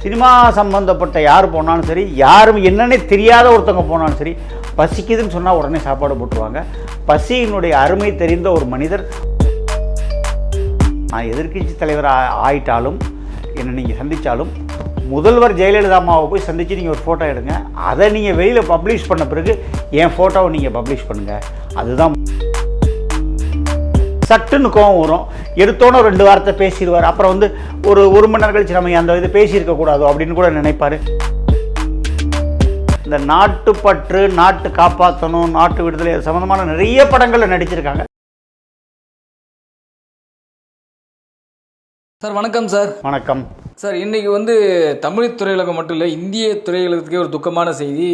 Cinema சம்மந்தப்பட்ட யார் போனாலும் சரி யாரும் என்னன்னே தெரியாத ஒருத்தவங்க போனாலும் சரி பசிக்குதுன்னு சொன்னால் உடனே சாப்பாடு போட்டுருவாங்க. பசியினுடைய அருமை தெரிந்த ஒரு மனிதர் நான் எதிர்க்கட்சி தலைவர் ஆ- ஆயிட்டாலும் என்னை நீங்கள் சந்தித்தாலும் முதல்வர் ஜெயலலிதா அம்மாவை போய் சந்தித்து நீங்கள் ஒரு ஃபோட்டோ எடுங்க. அதை நீங்கள் வெளியில் பப்ளிஷ் பண்ண பிறகு என் ஃபோட்டோவை நீங்கள் பப்ளிஷ் பண்ணுங்கள் அதுதான் சட்டுன்னு கோவம் வரும். எடுத்தோன்னே ரெண்டு வார்த்தை பேசிடுவார். அப்புறம் வந்து ஒரு ஒரு மணி நேரம் கழிச்சு நம்ம அந்த இது பேசியிருக்க கூடாதோ அப்படின்னு கூட நினைப்பாரு. இந்த நாட்டுப்பற்று நாட்டு காப்பாற்றணும் நாட்டு விடுதலை சம்மந்தமான நிறைய படங்களில் நடிச்சிருக்காங்க. சார் வணக்கம் சார். வணக்கம். சார் இன்னைக்கு வந்து தமிழ் திரையுலகம் மட்டும் இல்லை இந்திய திரையுலகத்துக்கே ஒரு துக்கமான செய்தி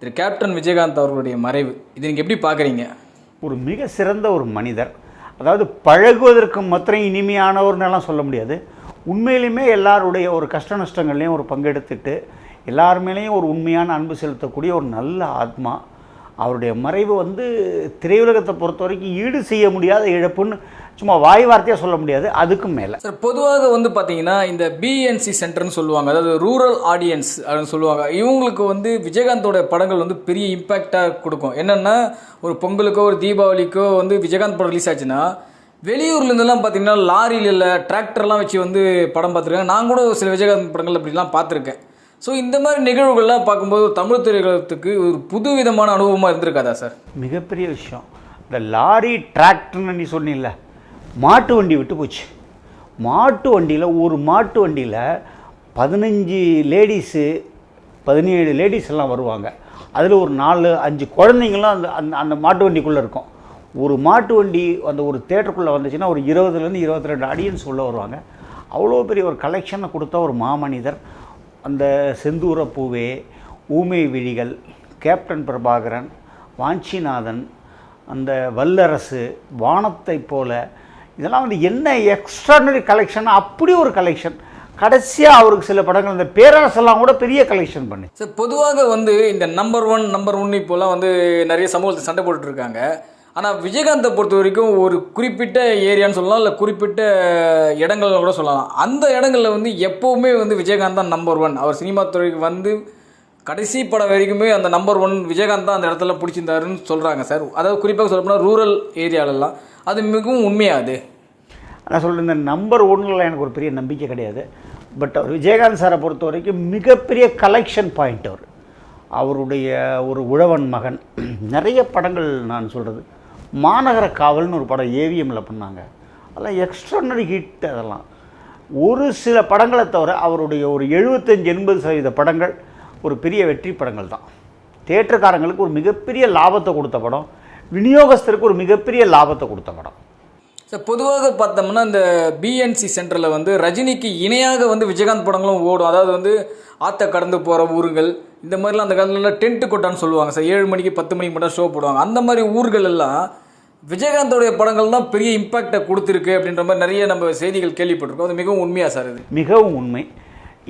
திரு. கேப்டன் விஜயகாந்த் அவர்களுடைய மறைவு. இது நீங்கள் எப்படி பார்க்குறீங்க ஒரு மிக சிறந்த ஒரு மனிதர். அதாவது பழகுவதற்கு மாத்திரம் இனிமையானவர்னெல்லாம் சொல்ல முடியாது. உண்மையிலுமே எல்லாருடைய ஒரு கஷ்ட நஷ்டங்கள்லையும் ஒரு பங்கெடுத்துட்டு எல்லார் மேலேயும் ஒரு உண்மையான அன்பு செலுத்தக்கூடிய ஒரு நல்ல ஆத்மா அவருடைய மறைவு வந்து திரையுலகத்தை பொறுத்த வரைக்கும் ஈடு செய்ய முடியாத இழப்புன்னு சும்மா வாய் வார்த்தையாக சொல்ல முடியாது அதுக்கும் மேலே. சார் பொதுவாக வந்து பார்த்தீங்கன்னா இந்த பிஎன்சி சென்டர்னு சொல்லுவாங்க. அதாவது ரூரல் ஆடியன்ஸ் அப்படின்னு சொல்லுவாங்க. இவங்களுக்கு வந்து விஜயகாந்தோட படங்கள் வந்து பெரிய இம்பேக்டாக கொடுக்கும். என்னென்னா ஒரு பொங்கலுக்கோ ஒரு தீபாவளிக்கோ வந்து விஜயகாந்த் படம் ரிலீஸ் ஆச்சுன்னா வெளியூர்லேருந்துலாம் பார்த்தீங்கன்னா லாரியில் இல்லை டிராக்டர்லாம் வச்சு வந்து படம் பார்த்துருக்காங்க. நான் கூட சில விஜயகாந்த் படங்கள் அப்படிலாம் பார்த்துருக்கேன். ஸோ இந்த மாதிரி நிகழ்வுகள்லாம் பார்க்கும்போது தமிழ் திரையுலகத்துக்கு ஒரு புது விதமான அனுபவமாக இருந்திருக்காதா சார்? மிகப்பெரிய விஷயம். இந்த லாரி டிராக்டர்னு நீ சொன்னில்ல மாட்டு வண்டி விட்டு போச்சு. மாட்டு வண்டியில் ஒரு மாட்டு வண்டியில் பதினஞ்சு லேடிஸு பதினேழு லேடிஸ் எல்லாம் வருவாங்க. அதில் ஒரு நாலு அஞ்சு குழந்தைங்களும் அந்த அந்த அந்த மாட்டு வண்டிக்குள்ளே இருக்கும். ஒரு மாட்டு வண்டி அந்த ஒரு தேட்டருக்குள்ளே வந்துச்சுன்னா ஒரு இருபதுலேருந்து இருபத்தி ரெண்டு ஆடியன்ஸ் உள்ளே வருவாங்க. அவ்வளோ பெரிய ஒரு கலெக்ஷனை கொடுத்த ஒரு மாமனிதர் அந்த செந்தூர பூவே ஊமை விழிகள் கேப்டன் பிரபாகரன் வாஞ்சிநாதன் அந்த வல்லரசு வானத்தை போல இதெல்லாம் வந்து என்ன எக்ஸ்ட்ரானரி கலெக்ஷன் அப்படி ஒரு கலெக்ஷன் கடைசியாக அவருக்கு சில படங்கள் இந்த பேரரசெல்லாம் கூட பெரிய கலெக்ஷன் பண்ணி. சார் பொதுவாக வந்து இந்த நம்பர் ஒன் நம்பர் ஒன் இப்போலாம் வந்து நிறைய சமூகத்தில் சண்டை போட்டுட்டு இருக்காங்க ஆனால் விஜயகாந்தை பொறுத்த வரைக்கும் ஒரு குறிப்பிட்ட ஏரியான்னு சொல்லலாம் இல்லை குறிப்பிட்ட இடங்கள் கூட சொல்லலாம். அந்த இடங்களில் வந்து எப்போவுமே வந்து விஜயகாந்த் தான் நம்பர் ஒன் அவர் சினிமா துறைக்கு வந்து கடைசி படம் வரைக்குமே அந்த நம்பர் ஒன் விஜயகாந்த் தான் அந்த இடத்துல பிடிச்சிருந்தாருன்னு சொல்கிறாங்க சார் அதாவது குறிப்பாக சொல்லப்போனால் ரூரல் ஏரியாலெல்லாம் அது மிகவும் உண்மையாது. நான் சொல்கிறேன் இந்த நம்பர் ஒன்றில் எனக்கு ஒரு பெரிய நம்பிக்கை கிடையாது. பட் அவர் விஜயகாந்த் சாரை பொறுத்த வரைக்கும் மிகப்பெரிய கலெக்ஷன் பாயிண்ட் அவர். அவருடைய ஒரு உழவன் மகன். நிறைய படங்கள் நான் சொல்கிறது மாநகர காவல்னு ஒரு படம் ஏவிஎம்மில் பண்ணாங்க. அதெல்லாம் எக்ஸ்ட்ரானரி ஹிட் அதெல்லாம். ஒரு சில படங்களை தவிர அவருடைய ஒரு எழுபத்தஞ்சி எண்பது சதவீத படங்கள் ஒரு பெரிய வெற்றி படங்கள் தான். தேட்டருக்காரங்களுக்கு ஒரு மிகப்பெரிய லாபத்தை கொடுத்த படம். விநியோகஸ்தருக்கு ஒரு மிகப்பெரிய லாபத்தை கொடுத்த படம். சார் பொதுவாக பார்த்தோம்னா இந்த பிஎன்சி சென்டரில் வந்து ரஜினிக்கு இணையாக வந்து விஜயகாந்த் படங்களும் ஓடும். அதாவது வந்து ஆற்ற கடந்து போகிற ஊருங்கள் இந்த மாதிரிலாம் அந்த காலத்துலலாம் டென்ட்டு கொட்டான்னு சொல்லுவாங்க. சார் ஏழு மணிக்கு பத்து மணிக்கு மட்டும் ஷோ போடுவாங்க. அந்த மாதிரி ஊர்கள் எல்லாம் விஜயகாந்தோடைய படங்கள் தான் பெரிய இம்பாக்டை கொடுத்துருக்கு அப்படின்ற மாதிரி நிறைய நம்ம செய்திகள் கேள்விப்பட்டிருக்கோம். அது மிகவும் உண்மையா சார் இது? மிகவும் உண்மை.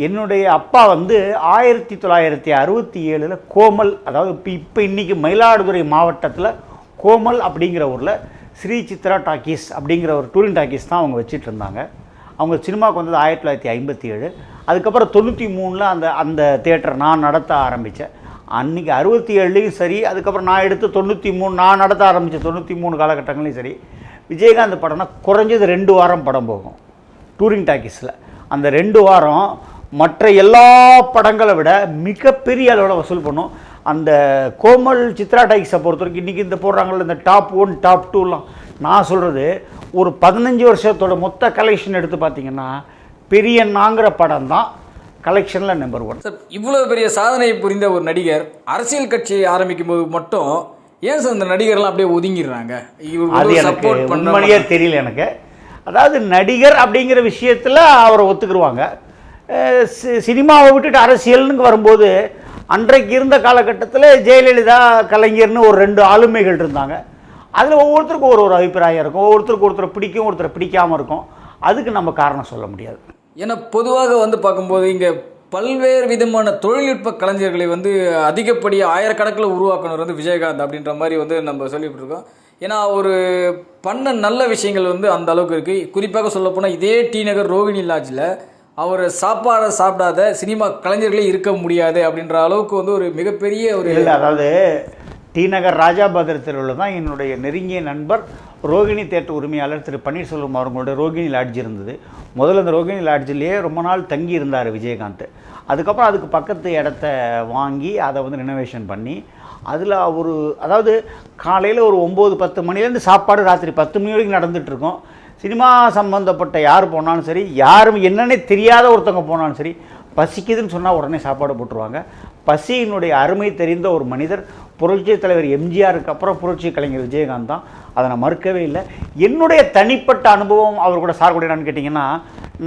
என்னுடைய அப்பா வந்து ஆயிரத்தி தொள்ளாயிரத்தி அறுபத்தி ஏழில் கோமல் அதாவது இப்போ இப்போ இன்றைக்கி மயிலாடுதுறை மாவட்டத்தில் கோமல் அப்படிங்கிற ஊரில் ஸ்ரீ சித்ரா டாக்கீஸ் அப்படிங்கிற ஒரு டூரிங் டாக்கீஸ் தான் அவங்க வச்சுட்டு இருந்தாங்க. அவங்க சினிமாவுக்கு வந்தது ஆயிரத்தி தொள்ளாயிரத்தி ஐம்பத்தி ஏழு. அதுக்கப்புறம் தொண்ணூற்றி மூணில் அந்த அந்த தேட்டர் நான் நடத்த ஆரம்பித்தேன் அன்றைக்கி அறுபத்தி ஏழுலேயும் சரி அதுக்கப்புறம் நான் எடுத்து தொண்ணூற்றி மூணு நான் நடத்த ஆரம்பித்த தொண்ணூற்றி மூணு காலகட்டங்களையும் சரி விஜயகாந்த் படம்னா குறைஞ்சது ரெண்டு வாரம் படம் போகும் டூரிங் டாக்கீஸில். அந்த ரெண்டு வாரம் மற்ற எல்லா படங்களை விட மிகப்பெரிய அளவில் வசூல் பண்ணும். அந்த கோமல் சித்ரா டாக்கீஸை பொறுத்த வரைக்கும் இன்றைக்கி இந்த போடுறாங்கல்ல இந்த டாப் ஒன் டாப் டூலாம் நான் சொல்கிறது ஒரு பதினஞ்சு வருஷத்தோட மொத்த கலெக்ஷன் எடுத்து பார்த்தீங்கன்னா பெரியண்ணாங்கிற படம் தான் கலெக்ஷனில் நம்பர் ஒன் சார் இவ்வளோ பெரிய சாதனை புரிந்த ஒரு நடிகர் அரசியல் கட்சியை ஆரம்பிக்கும் போது மட்டும் ஏன் சார் இந்த நடிகர்லாம் அப்படியே ஒதுங்கிடுறாங்க? அது எனக்கு உண்மையிலேயே தெரியல எனக்கு. அதாவது நடிகர் அப்படிங்கிற விஷயத்தில் அவரை ஒத்துக்குருவாங்க. சினிமாவை விட்டுட்டு அரசியல்னு வரும்போது அன்றைக்கு இருந்த காலகட்டத்தில் ஜெயலலிதா கலைஞர்னு ஒரு ரெண்டு ஆளுமைகள் இருந்தாங்க. அதில் ஒவ்வொருத்தருக்கும் ஒரு ஒரு அபிப்பிராயம் இருக்கும். ஒவ்வொருத்தருக்கு ஒருத்தரை பிடிக்கும் ஒருத்தரை பிடிக்காமல் இருக்கும். அதுக்கு நம்ம காரணம் சொல்ல முடியாது. ஏன்னா பொதுவாக வந்து பார்க்கும்போது இங்கே பல்வேறு விதமான தொழில்நுட்ப கலைஞர்களை வந்து அதிகப்படியாக ஆயிரக்கணக்கில் உருவாக்கணும் வந்து விஜயகாந்த் அப்படின்ற மாதிரி வந்து நம்ம சொல்லிட்டு இருக்கோம் ஏன்னா ஒரு பண்ண நல்ல விஷயங்கள் வந்து அந்த அளவுக்கு இருக்குது குறிப்பாக சொல்லப்போனால் இதே டி நகர் ரோகிணி லாட்ஜில் அவர் சாப்பாடை சாப்பிடாத சினிமா கலைஞர்களே இருக்க முடியாது அப்படின்ற அளவுக்கு வந்து ஒரு மிகப்பெரிய ஒரு இல்லை அதாவது டி நகர் ராஜாபதர் தெருவில் தான் என்னுடைய நெருங்கிய நண்பர் ரோகிணி தேட்டர் உரிமையாளர் திரு பன்னீர்செல்வம் அவங்களோட ரோகிணி லாட்ஜ் இருந்தது. முதல்ல அந்த ரோகிணி லாட்ஜிலேயே ரொம்ப நாள் தங்கி இருந்தார் விஜயகாந்த். அதுக்கப்புறம் அதுக்கு பக்கத்து இடத்த வாங்கி அதை வந்து ரினோவேஷன் பண்ணி அதில் ஒரு அதாவது காலையில் ஒரு ஒம்பது பத்து மணிலேருந்து சாப்பாடு ராத்திரி பத்து மணி வரைக்கும் நடந்துகிட்ருக்கோம் சினிமா சம்மந்தப்பட்ட யார் போனாலும் சரி யாரும் என்னன்னே தெரியாத ஒருத்தவங்க போனாலும் சரி பசிக்குதுன்னு சொன்னால் உடனே சாப்பாடு போட்டுருவாங்க. பசியினுடைய அருமை தெரிந்த ஒரு மனிதர் புரட்சி தலைவர் எம்ஜிஆருக்கு அப்புறம் புரட்சி கலைஞர் விஜயகாந்த் தான். அதை நான் மறுக்கவே இல்லை. என்னுடைய தனிப்பட்ட அனுபவம் அவர் கூட சார் கூட என்னன்னு கேட்டிங்கன்னா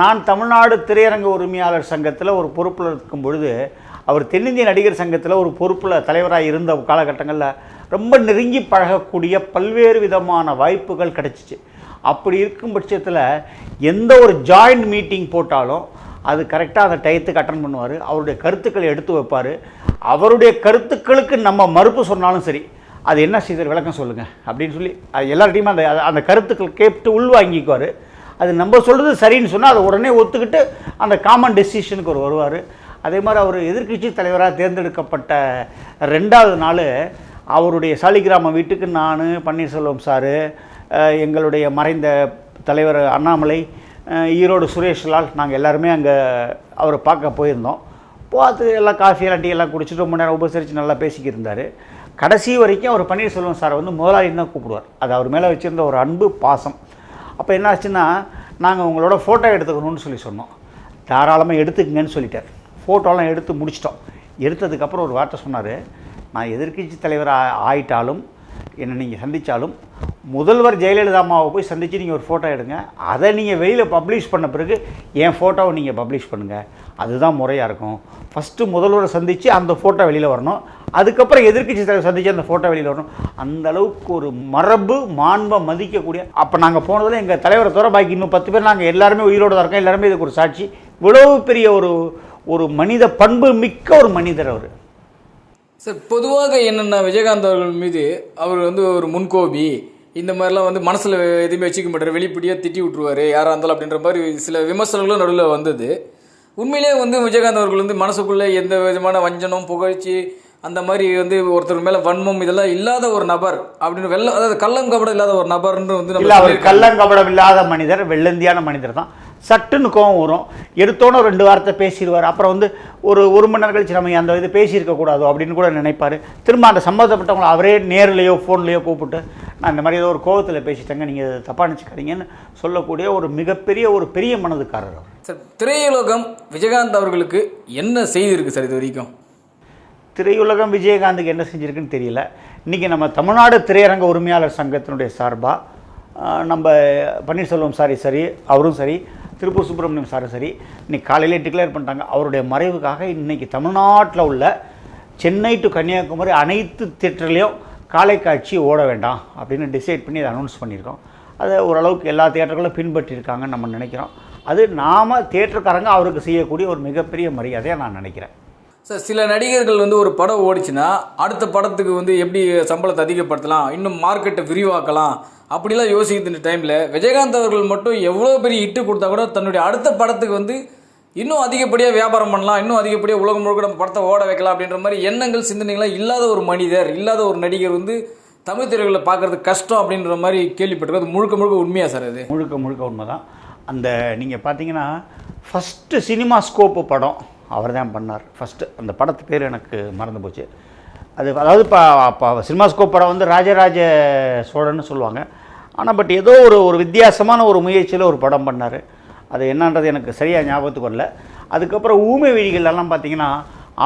நான் தமிழ்நாடு திரையரங்க உரிமையாளர் சங்கத்தில் ஒரு பொறுப்பில் இருக்கும் பொழுது அவர் தென்னிந்திய நடிகர் சங்கத்தில் ஒரு பொறுப்பில் தலைவராக இருந்த காலகட்டங்களில் ரொம்ப நெருங்கி பழகக்கூடிய பல்வேறு விதமான வாய்ப்புகள் கிடச்சிச்சு. அப்படி இருக்கும் பட்சத்தில் எந்த ஒரு ஜாயிண்ட் மீட்டிங் போட்டாலும் அது கரெக்டாக அந்த டயத்துக்கு அட்டன் பண்ணுவார். அவருடைய கருத்துக்களை எடுத்து வைப்பார். அவருடைய கருத்துக்களுக்கு நம்ம மறுப்பு சொன்னாலும் சரி அது என்ன செய்தார்? விளக்கம் சொல்லுங்கள் அப்படின்னு சொல்லி அது எல்லார்ட்டையுமே அந்த அந்த- கருத்துக்கள் கேட்டு உள்வாங்கிக்குவார். அது நம்ம சொல்கிறது சரின்னு சொன்னால் அதை உடனே ஒத்துக்கிட்டு அந்த காமன் டெசிஷனுக்கு ஒரு வருவார். அதே மாதிரி அவர் எதிர்க்கட்சி தலைவராக தேர்ந்தெடுக்கப்பட்ட ரெண்டாவது நாள் அவருடைய சாலிகிராம வீட்டுக்கு நான் பன்னீர்செல்வம் சாரு எங்களுடைய மறைந்த தலைவர் அண்ணாமலை ஈரோடு சுரேஷ்லால் நாங்கள் எல்லாருமே அங்கே அவரை பார்க்க போயிருந்தோம். பார்த்து எல்லாம் காஃபி எல்லாம் டீ எல்லாம் குடிச்சிட்டு ரொம்ப நேரம் உபசரித்து நல்லா பேசிக்கிட்டு இருந்தார். கடைசி வரைக்கும் அவர் பன்னீர்செல்வம் சார் வந்து முதலாளின்னு தான் கூப்பிடுவார். அது அவர் மேலே வச்சுருந்த ஒரு அன்பு பாசம். அப்போ என்ன ஆச்சுன்னா நாங்கள் உங்களோட ஃபோட்டோ எடுத்துக்கணும்னு சொல்லி சொன்னோம். தாராளமாக எடுத்துக்கங்கன்னு சொல்லிட்டார். ஃபோட்டோலாம் எடுத்து முடிச்சிட்டோம். எடுத்ததுக்கப்புறம் ஒரு வார்த்தை சொன்னார் நான் எதிர்க்கட்சி தலைவராக ஆயிட்டாலும் என்னை நீங்கள் சந்தித்தாலும் முதல்வர் ஜெயலலிதா அம்மாவை போய் சந்தித்து நீங்கள் ஒரு ஃபோட்டோ எடுங்க. அதை நீங்கள் வெளியில் பப்ளிஷ் பண்ண பிறகு என் ஃபோட்டோவை நீங்கள் பப்ளிஷ் பண்ணுங்கள் அதுதான் முறையாக இருக்கும். ஃபஸ்ட்டு முதல்வரை சந்தித்து அந்த ஃபோட்டோ வெளியில் வரணும். அதுக்கப்புறம் எதிர்க்கட்சி தலைவர் சந்தித்து அந்த ஃபோட்டோ வெளியில் வரணும். அந்த அளவுக்கு ஒரு மரபு மாண்பை மதிக்கக்கூடிய அப்போ நாங்கள் போனதில் எங்கள் தலைவரை தவிர பாக்கி இன்னும் பத்து பேர் நாங்கள் எல்லாருமே உயிரோடு தான் இருக்கோம். எல்லாருமே இதுக்கு ஒரு சாட்சி. இவ்வளவு பெரிய ஒரு ஒரு மனித பண்பு மிக்க ஒரு மனிதர் அவர். சார் பொதுவாக என்னென்ன விஜயகாந்த் அவர்கள் மீது அவர் வந்து ஒரு முன்கோபி இந்த மாதிரிலாம் வந்து மனசில் எதுவுமே வச்சுக்க மாட்டார். வெளிப்படையாக திட்டி விட்ருவாரு யாராக இருந்தாலும் அப்படின்ற மாதிரி சில விமர்சனங்களும் நடுவில் வந்தது. உண்மையிலே வந்து விஜயகாந்த் அவர்கள் வந்து மனசுக்குள்ளே எந்த விதமான வஞ்சனம் புகழ்ச்சி அந்த மாதிரி வந்து ஒருத்தர் மேலே வன்மம் இதெல்லாம் இல்லாத ஒரு நபர் அப்படின்னு வெள்ள அதாவது கள்ளம் கபடம் இல்லாத ஒரு நபர்னு வந்து சொல்லியிருக்காங்க. கள்ளங்கபடம் இல்லாத மனிதர் வெள்ளந்தியான மனிதர் தான். சட்டுன்னு கோவம் வரும். எடுத்தோன்னே ரெண்டு வார்த்தை பேசிடுவார். அப்புறம் வந்து ஒரு ஒரு மணி நேரம் கழிச்சு நம்ம அந்த இது பேசியிருக்க கூடாதோ அப்படின்னு கூட நினைப்பார். திரும்ப அந்த சம்மந்தப்பட்டவங்களை அவரே நேர்லேயோ ஃபோன்லேயோ கூப்பிட்டு நான் இந்த மாதிரி ஏதோ ஒரு கோவத்தில் பேசிட்டேங்க நீங்கள் தப்பாக நினச்சிக்காதீங்கன்னு சொல்லக்கூடிய ஒரு மிகப்பெரிய ஒரு பெரிய மனதுக்காரர் அவர். சார் திரையுலகம் விஜயகாந்த் அவர்களுக்கு என்ன செய்திருக்கு சார் இது வரைக்கும்? திரையுலகம் விஜயகாந்துக்கு என்ன செஞ்சுருக்குன்னு தெரியல. இன்றைக்கி நம்ம தமிழ்நாடு திரையரங்க உரிமையாளர் சங்கத்தினுடைய சார்பாக நம்ம பன்னீர்செல்வம் சாரி சரி அவரும் சரி திருப்பூர் சுப்பிரமணியம் சாரும் சரி இன்னைக்கு காலையிலே டிக்ளேர் பண்ணிட்டாங்க. அவருடைய மறைவுக்காக இன்றைக்கி தமிழ்நாட்டில் உள்ள சென்னை டு கன்னியாகுமரி அனைத்து தேட்டர்லேயும் காலை காட்சி ஓட வேண்டாம் அப்படின்னு டிசைட் பண்ணி அதை அனௌன்ஸ் பண்ணியிருக்கோம். அதை ஓரளவுக்கு எல்லா தேட்டர்களும் பின்பற்றியிருக்காங்கன்னு நம்ம நினைக்கிறோம். அது நாம் தேட்டருக்காரங்க அவருக்கு செய்யக்கூடிய ஒரு மிகப்பெரிய மரியாதையாக நான் நினைக்கிறேன். சார் சில நடிகர்கள் வந்து ஒரு படம் ஓடிச்சுன்னா அடுத்த படத்துக்கு வந்து எப்படி சம்பளத்தை அதிகப்படுத்தலாம்? இன்னும் மார்க்கெட்டை விரிவாக்கலாம் அப்படிலாம் யோசிக்கிற டைமில் விஜயகாந்த் அவர்கள் மட்டும் எவ்வளோ பெரிய இட்டு கொடுத்தா கூட தன்னுடைய அடுத்த படத்துக்கு வந்து இன்னும் அதிகப்படியாக வியாபாரம் பண்ணலாம் இன்னும் அதிகப்படியாக உலகம் முழுக்க நம்ம படத்தை ஓட வைக்கலாம் அப்படின்ற மாதிரி எண்ணங்கள் சிந்தனைகள்லாம் இல்லாத ஒரு மனிதர் இல்லாத ஒரு நடிகர் வந்து தமிழ் திரைகளில் பார்க்கறது கஷ்டம் அப்படின்ற மாதிரி கேள்விப்பட்டிருக்கோம். அது முழுக்க முழுக்க உண்மையாக சார் அது? முழுக்க முழுக்க உண்மை தான் அந்த நீங்கள் பார்த்தீங்கன்னா ஃபஸ்ட்டு சினிமா ஸ்கோப்பு படம் அவர் தான் பண்ணார். ஃபஸ்ட்டு அந்த படத்து பேர் எனக்கு மறந்து போச்சு. அது அதாவது இப்போ சினிமா ஸ்கோப் படம் வந்து ராஜராஜ சோழன்னு சொல்லுவாங்க. ஆனால் பட் ஏதோ ஒரு ஒரு வித்தியாசமான ஒரு முயற்சியில் ஒரு படம் பண்ணார். அது என்னன்றது எனக்கு சரியாக ஞாபகத்துக்கு வரல. அதுக்கப்புறம் ஊமை விழிகளெல்லாம் பார்த்தீங்கன்னா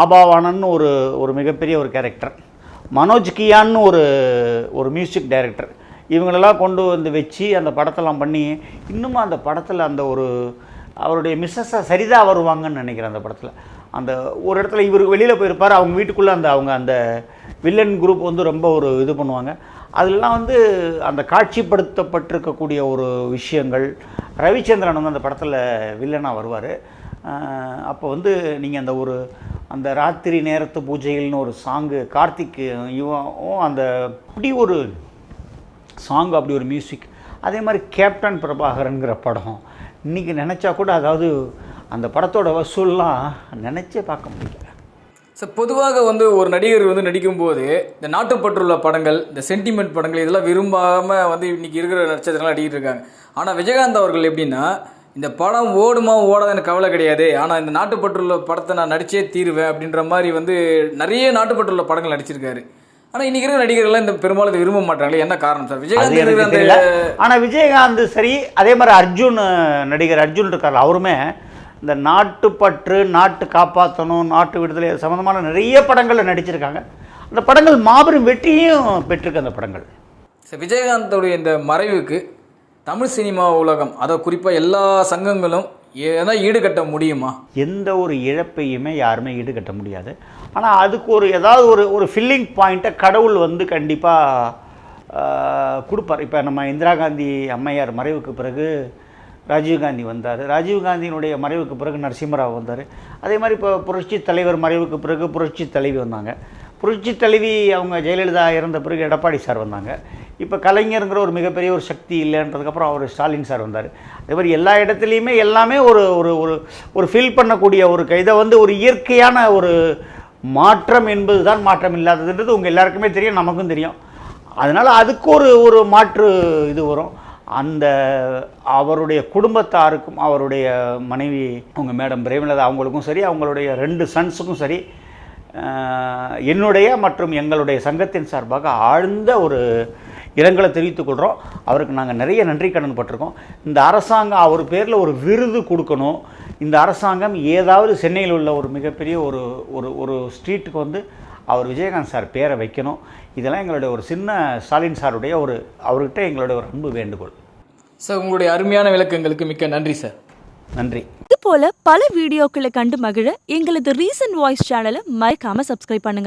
ஆபாவானன்னு ஒரு ஒரு மிகப்பெரிய ஒரு கேரக்டர் மனோஜ் கியான்னு ஒரு ஒரு மியூசிக் டைரக்டர் இவங்களெல்லாம் கொண்டு வந்து வச்சு அந்த படத்தெல்லாம் பண்ணி இன்னுமும் அந்த படத்தில் அந்த ஒரு அவருடைய மிஸ்ஸஸை சரிதான் வருவாங்கன்னு நினைக்கிறேன் அந்த படத்தில். அந்த ஒரு இடத்துல இவர் வெளியில் போயிருப்பார் அவங்க வீட்டுக்குள்ளே அந்த அவங்க அந்த வில்லன் குரூப் வந்து ரொம்ப ஒரு இது பண்ணுவாங்க. அதெல்லாம் வந்து அந்த காட்சிப்படுத்தப்பட்டிருக்கக்கூடிய ஒரு விஷயங்கள். ரவிச்சந்திரன் வந்து அந்த படத்தில் வில்லனாக வருவார். அப்போ வந்து நீங்கள் அந்த ஒரு அந்த ராத்திரி நேரத்து பூஜைகள்னு ஒரு சாங்கு கார்த்திக் இவன் அந்த அப்படி ஒரு சாங் அப்படி ஒரு மியூசிக். அதே மாதிரி கேப்டன் பிரபாகரனுங்கிற படம். இன்றைக்கி நினச்சா கூட அதாவது அந்த படத்தோட வசூல்லாம் நினச்சே பார்க்க முடியல. சார் பொதுவாக வந்து ஒரு நடிகர் வந்து நடிக்கும்போது இந்த நாட்டுப்பற்றுள்ள படங்கள் இந்த சென்டிமெண்ட் படங்கள் இதெல்லாம் விரும்பாமல் வந்து இன்னைக்கு இருக்கிற நட்சத்திரங்கள் நடிக்கிட்டு இருக்காங்க. ஆனால் விஜயகாந்த் அவர்கள் எப்படின்னா இந்த படம் ஓடுமா ஓடாத எனக்கு கவலை கிடையாது. ஆனால் இந்த நாட்டுப்பற்றுள்ள படத்தை நான் நடிச்சே தீருவேன் அப்படின்ற மாதிரி வந்து நிறைய நாட்டுப்பற்றுள்ள படங்கள் நடிச்சிருக்காரு. ஆனால் இன்னைக்கு இருக்கிற நடிகர்கள்லாம் இந்த பெரும்பாலும் இதை விரும்ப மாட்டாங்களே என்ன காரணம் சார்? விஜயகாந்த் ஆனால் விஜயகாந்த் சரி அதே மாதிரி அர்ஜுன் நடிகர் அர்ஜுன் இருக்கார் அவருமே இந்த நாட்டுப்பற்று நாட்டு காப்பாற்றணும் நாட்டு விடுதலை சம்மந்தமான நிறைய படங்களில் நடிச்சிருக்காங்க. அந்த படங்கள் மாபெரும் வெற்றியும் பெற்றிருக்கு அந்த படங்கள். சார் விஜயகாந்தோடைய இந்த மறைவுக்கு தமிழ் சினிமா உலகம் அதை குறிப்பாக எல்லா சங்கங்களும் ஏன்னா ஈடுகட்ட முடியுமா? எந்த ஒரு இழப்பையுமே யாருமே ஈடுகட்ட முடியாது. ஆனால் அதுக்கு ஒரு ஏதாவது ஒரு ஒரு ஃபில்லிங் பாயிண்ட்டை கடவுள் வந்து கண்டிப்பாக கொடுப்பார். இப்போ நம்ம இந்திரா காந்தி அம்மையார் மறைவுக்கு பிறகு ராஜீவ்காந்தி வந்தார். ராஜீவ்காந்தியினுடைய மறைவுக்கு பிறகு நரசிம்மராவ் வந்தார். அதே மாதிரி இப்போ புரட்சி தலைவர் மறைவுக்கு பிறகு புரட்சி தலைவி வந்தாங்க. புரட்சி தலைவி அவங்க ஜெயலலிதா இறந்த பிறகு எடப்பாடி சார் வந்தாங்க. இப்போ கலைஞருங்கிற ஒரு மிகப்பெரிய ஒரு சக்தி இல்லைன்றதுக்கப்புறம் அவர் ஸ்டாலின் சார் வந்தார். அதே மாதிரி எல்லா இடத்துலையுமே எல்லாமே ஒரு ஒரு ஒரு ஒரு ஃபீல் பண்ணக்கூடிய ஒரு க- இதை வந்து ஒரு இயற்கையான ஒரு மாற்றம் என்பது தான் மாற்றம் இல்லாததுன்றது உங்கள் எல்லாருக்குமே தெரியும் நமக்கும் தெரியும். அதனால் அதுக்கு ஒரு ஒரு மாற்று இது வரும். அந்த அவருடைய குடும்பத்தாருக்கும் அவருடைய மனைவி அவங்க மேடம் பிரேமலதா அவங்களுக்கும் சரி அவங்களுடைய ரெண்டு சன்ஸுக்கும் சரி என்னுடைய மற்றும் எங்களுடைய சங்கத்தின் சார்பாக ஆழ்ந்த ஒரு இரங்கலை தெரிவித்துக் கொள்கிறோம் அவருக்கு நாங்கள் நிறைய நன்றி கடன் பட்டிருக்கோம். இந்த அரசாங்கம் அவர் பேரில் ஒரு விருது கொடுக்கணும். இந்த அரசாங்கம் ஏதாவது சென்னையில் உள்ள ஒரு மிகப்பெரிய ஒரு ஒரு ஒரு ஸ்ட்ரீட்டுக்கு வந்து அவர் விஜயகாந்த் சார் பேரை வைக்கணும். இதெல்லாம் எங்களுடைய ஒரு சின்ன ஸ்டாலின் சாருடைய ஒரு அவர்கிட்ட எங்களுடைய ஒரு அன்பு வேண்டுகோள். சார் உங்களுடைய அருமையான விளக்கங்களுக்கு மிக்க நன்றி சார் நன்றி. இது போல பல வீடியோக்களை கண்டு மகிழ எங்களது ரீசன்ட் வாய்ஸ் சேனலை மறக்காம சப்ஸ்கிரைப் பண்ணுங்க.